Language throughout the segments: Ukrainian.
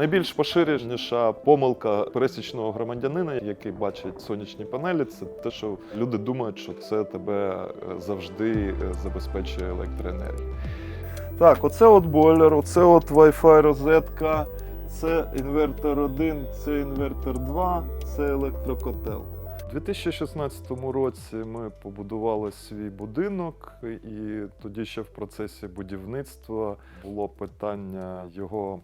Найбільш поширеніша помилка пересічного громадянина, який бачить сонячні панелі, це те, що люди думають, що це тебе е, завжди е, забезпечує електроенергією. Так, оце от бойлер, оце от Wi-Fi розетка, це інвертор 1, це інвертор 2, це електрокотел. У 2016 році ми побудували свій будинок, і тоді ще в процесі будівництва було питання його,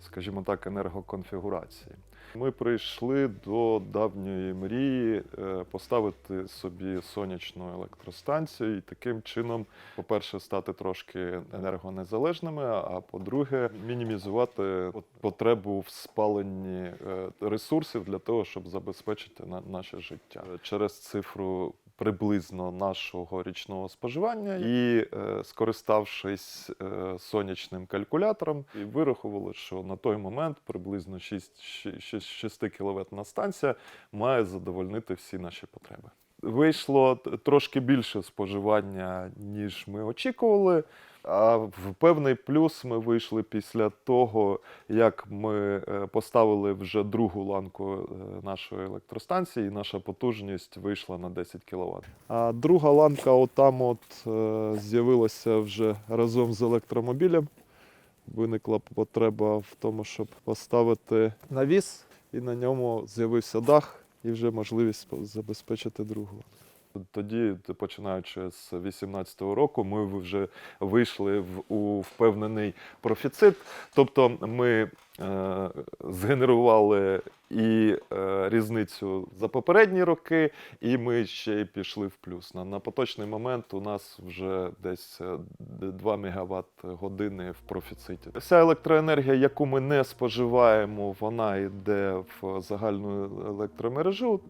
скажімо так, енергоконфігурації. Ми прийшли до давньої мрії е, поставити собі сонячну електростанцію і таким чином, по-перше, стати трошки енергонезалежними, а по-друге, мінімізувати потребу в спаленні е, ресурсів для того, щоб забезпечити на- наше життя через цифру. Приблизно нашого річного споживання, і е, скориставшись е, сонячним калькулятором, вирахували, що на той момент приблизно 6, 6, 6 кВт станція має задовольнити всі наші потреби. Вийшло трошки більше споживання, ніж ми очікували. А в певний плюс ми вийшли після того, як ми е, поставили вже другу ланку е, нашої електростанції, і наша потужність вийшла на 10 кВт. А друга ланка, отам, от е, з'явилася вже разом з електромобілем. Виникла потреба в тому, щоб поставити навіс, і на ньому з'явився дах, і вже можливість забезпечити другу. Тоді, починаючи з 2018 року, ми вже вийшли в у впевнений профіцит. Тобто ми згенерували і е, різницю за попередні роки, і ми ще й пішли в плюс. На, на поточний момент у нас вже десь е, 2 мегаватт години в профіциті. Вся електроенергія, яку ми не споживаємо, вона йде в загальну електромережу.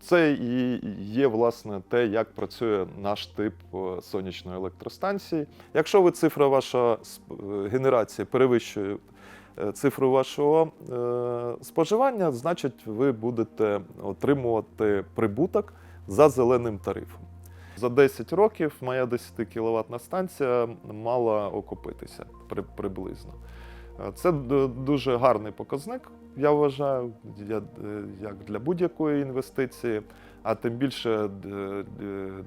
Це і є власне те, як працює наш тип е, сонячної електростанції. Якщо ви цифра ваша е, генерації перевищує е, цифру вашого е, споживання, значить ви будете отримувати прибуток за зеленим тарифом. За 10 років моя 10 кВт станція мала окупитися приблизно. Е, Це дуже гарний показник, я вважаю, як для будь-якої інвестиції, а тим більше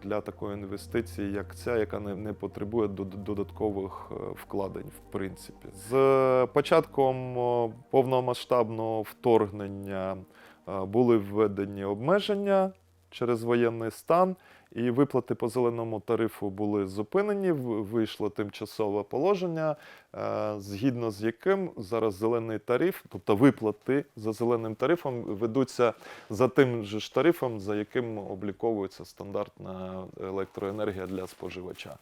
для такої інвестиції, як ця, яка не, потребує додаткових е, вкладень, в принципі. З початком повномасштабного вторгнення е, були введені обмеження через воєнний стан. І виплати по зеленому тарифу були зупинені. Вийшло тимчасове положення, е, згідно з яким зараз зелений тариф, тобто виплати за зеленим тарифом, ведуться за тим же ж тарифом, за яким обліковується стандартна електроенергія для споживача.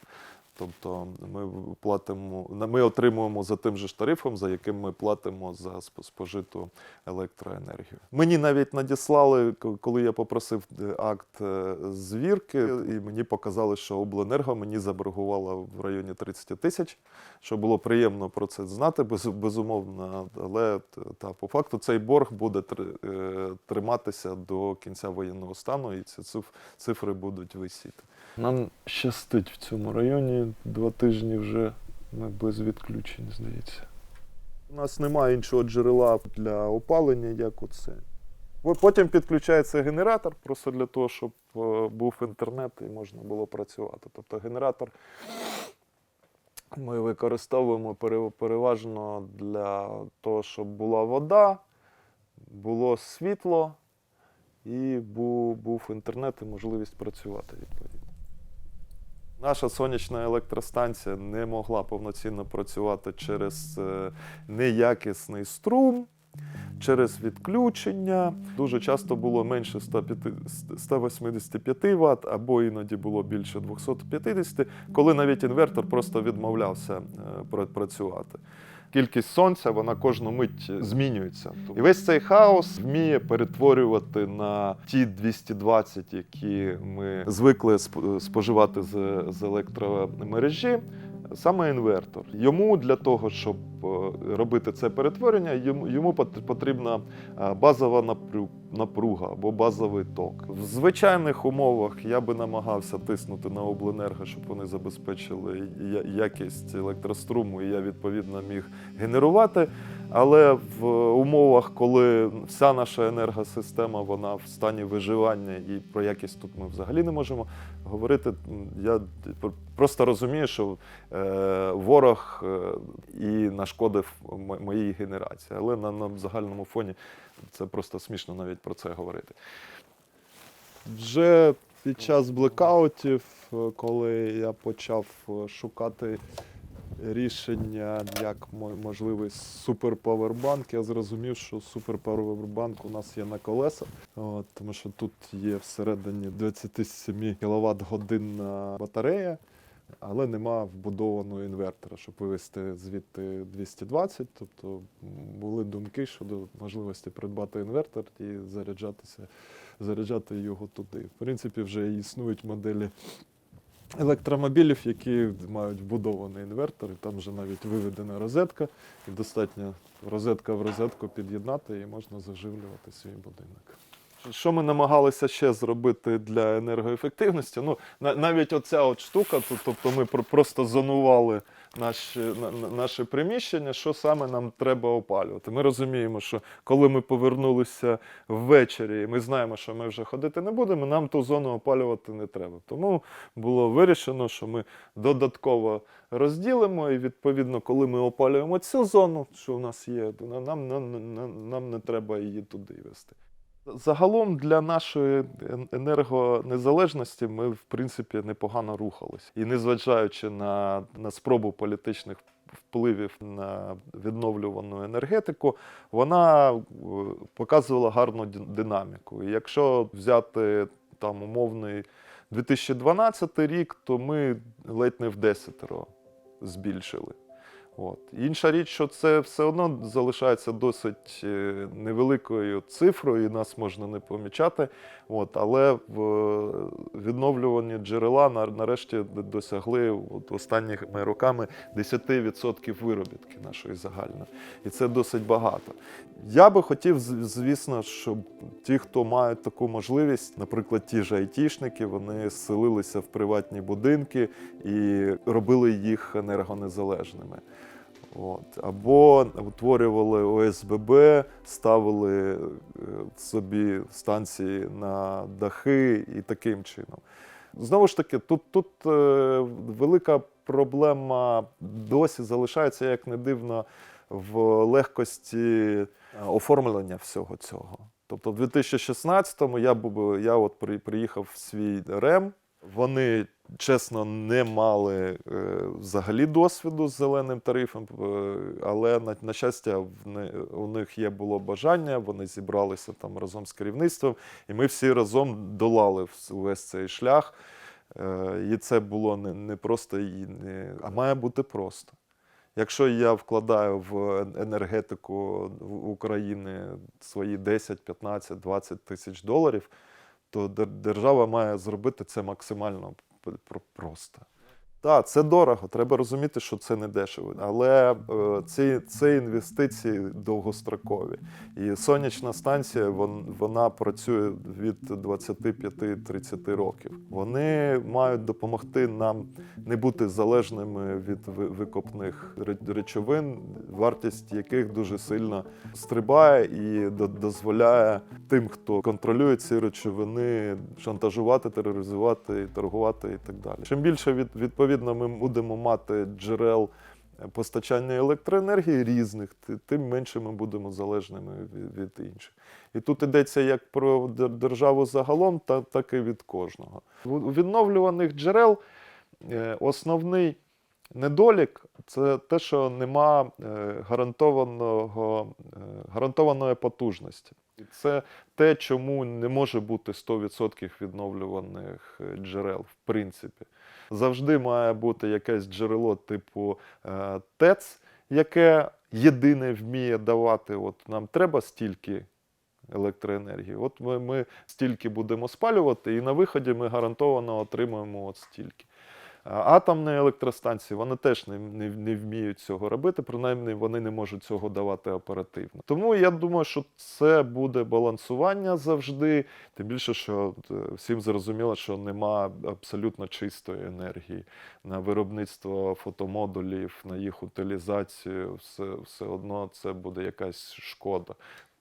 Тобто ми платимо, ми отримуємо за тим же ж тарифом, за яким ми платимо за спожиту електроенергію. Мені навіть надіслали, коли я попросив е, акт е, звірки, і мені показали, що обленерго мені заборгувала в районі 30 тисяч, що було приємно про це знати, безумовно. Але та по факту цей борг буде е, триматися до кінця воєнного стану, і ці цифри будуть висіти. Нам щастить в цьому районі два тижні вже ми без відключень, здається. У нас немає іншого джерела для опалення, як оце. Потім підключається генератор, просто для того, щоб е, був інтернет і можна було працювати. Тобто генератор ми використовуємо переважно для того, щоб була вода, було світло і був, був інтернет і можливість працювати відповідно. Наша сонячна електростанція не могла повноцінно працювати через е, неякісний струм, через відключення. Дуже часто було менше 185 Вт, або іноді було більше 250, коли навіть інвертор просто відмовлявся е, працювати. Кількість сонця вона кожну мить змінюється. І весь цей хаос вміє перетворювати на ті 220, які ми звикли споживати з, з електромережі. Саме інвертор. Йому для того, щоб е, робити це перетворення, йому, йому пот- потрібна е, базова напрю- напруга або базовий ток. В звичайних умовах я би намагався тиснути на обленерго, щоб вони забезпечили якість електроструму, і я відповідно міг генерувати. Але в умовах, коли вся наша енергосистема вона в стані виживання, і про якість тут ми взагалі не можемо говорити, я просто розумію, що е, ворог е, і нашкодив моїй генерації. Але на, на загальному фоні це просто смішно навіть про це говорити. Вже під час блекаутів, е, коли я почав е, шукати рішення як можливий суперпавербанк, я зрозумів, що суперпавербанк у нас є на колесах, тому що тут є всередині 27 кВт годинна батарея. Але нема вбудованого інвертора, щоб вивести звідти 220. Тобто були думки щодо можливості придбати інвертор і заряджатися заряджати його туди. В принципі, вже існують моделі електромобілів, які мають вбудований інвертор, і там вже навіть виведена розетка, і достатньо розетка в розетку під'єднати, і можна заживлювати свій будинок. Що ми намагалися ще зробити для енергоефективності? Ну, навіть оця от штука, тобто ми просто зонували наші, на- на- наше приміщення, що саме нам треба опалювати. Ми розуміємо, що коли ми повернулися ввечері, і ми знаємо, що ми вже ходити не будемо, нам ту зону опалювати не треба. Тому було вирішено, що ми додатково розділимо, і відповідно, коли ми опалюємо цю зону, що в нас є, нам, нам, нам, нам не треба її туди вести. Загалом для нашої енергонезалежності ми, в принципі, непогано рухались. І незважаючи на, на спробу політичних впливів на відновлювану енергетику, вона е, показувала гарну динаміку. І якщо взяти там умовний 2012 рік, то ми ледь не в десятеро збільшили. От. Інша річ, що це все одно залишається досить е, невеликою цифрою, і нас можна не помічати. От. Але в е, відновлювані джерела на- нарешті досягли от, останніми роками 10% виробітки нашої загальної. І це досить багато. Я би хотів, звісно, щоб ті, хто мають таку можливість, наприклад, ті ж айтішники, вони селилися в приватні будинки і робили їх енергонезалежними. От. Або утворювали ОСББ, ставили е, собі станції на дахи і таким чином. Знову ж таки, тут, тут е, велика проблема досі залишається, як не дивно, в легкості е, оформлення всього цього. Тобто, в 2016-му я, я от приїхав в свій РЕМ. Вони чесно не мали е, взагалі досвіду з зеленим тарифом, е, але на, на щастя, у них є було бажання, вони зібралися там разом з керівництвом, і ми всі разом долали увесь цей шлях. Е, і це було не, не просто, не, а має бути просто. Якщо я вкладаю в енергетику України свої 10, 15, 20 тисяч доларів, то держава має зробити це максимально про- просто. Так, це дорого, треба розуміти, що це не дешево. Але е, ці, це інвестиції довгострокові. І сонячна станція вон, вона працює від 25-30 років. Вони мають допомогти нам не бути залежними від викопних речовин, вартість яких дуже сильно стрибає і до- дозволяє тим, хто контролює ці речовини, шантажувати, тероризувати, торгувати і так далі. Чим більше від, відповідно ми будемо мати джерел постачання електроенергії різних, тим менше ми будемо залежними від, інших. І тут йдеться як про державу загалом, та, так і від кожного. У відновлюваних джерел е, основний недолік це те, що нема е, гарантованого, е, гарантованої потужності. І це те, чому не може бути 100% відновлюваних джерел, в принципі. Завжди має бути якесь джерело типу е, ТЕЦ, яке єдине вміє давати. От нам треба стільки електроенергії. От ми, ми стільки будемо спалювати, і на виході ми гарантовано отримуємо от стільки. Атомні електростанції вони теж не, не, не вміють цього робити, принаймні вони не можуть цього давати оперативно. Тому я думаю, що це буде балансування завжди. Тим більше, що е, всім зрозуміло, що нема абсолютно чистої енергії на виробництво фотомодулів, на їх утилізацію. Все, все одно це буде якась шкода.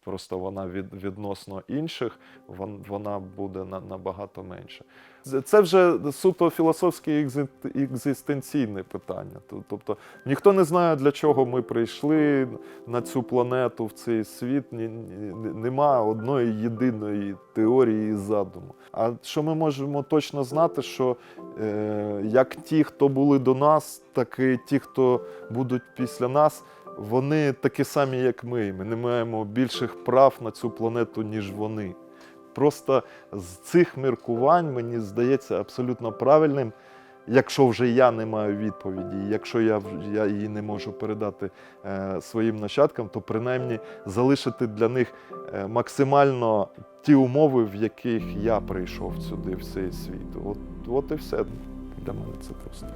Просто вона від, відносно інших, вон- вона буде на, набагато менше. Це- вже суто філософське екзистенційне питання. Тобто ніхто не знає, для чого ми прийшли на цю планету, в цей світ. Нема одної єдиної теорії і задуму. А що ми можемо точно знати, що е, як ті, хто були до нас, так і ті, хто будуть після нас, вони такі самі, як ми. Ми не маємо більших прав на цю планету, ніж вони. Просто з цих міркувань мені здається абсолютно правильним, якщо вже я не маю відповіді, якщо я, я її не можу передати е, своїм нащадкам, то принаймні залишити для них е, максимально ті умови, в яких я прийшов сюди, в цей світ. От, от і все для мене це просто.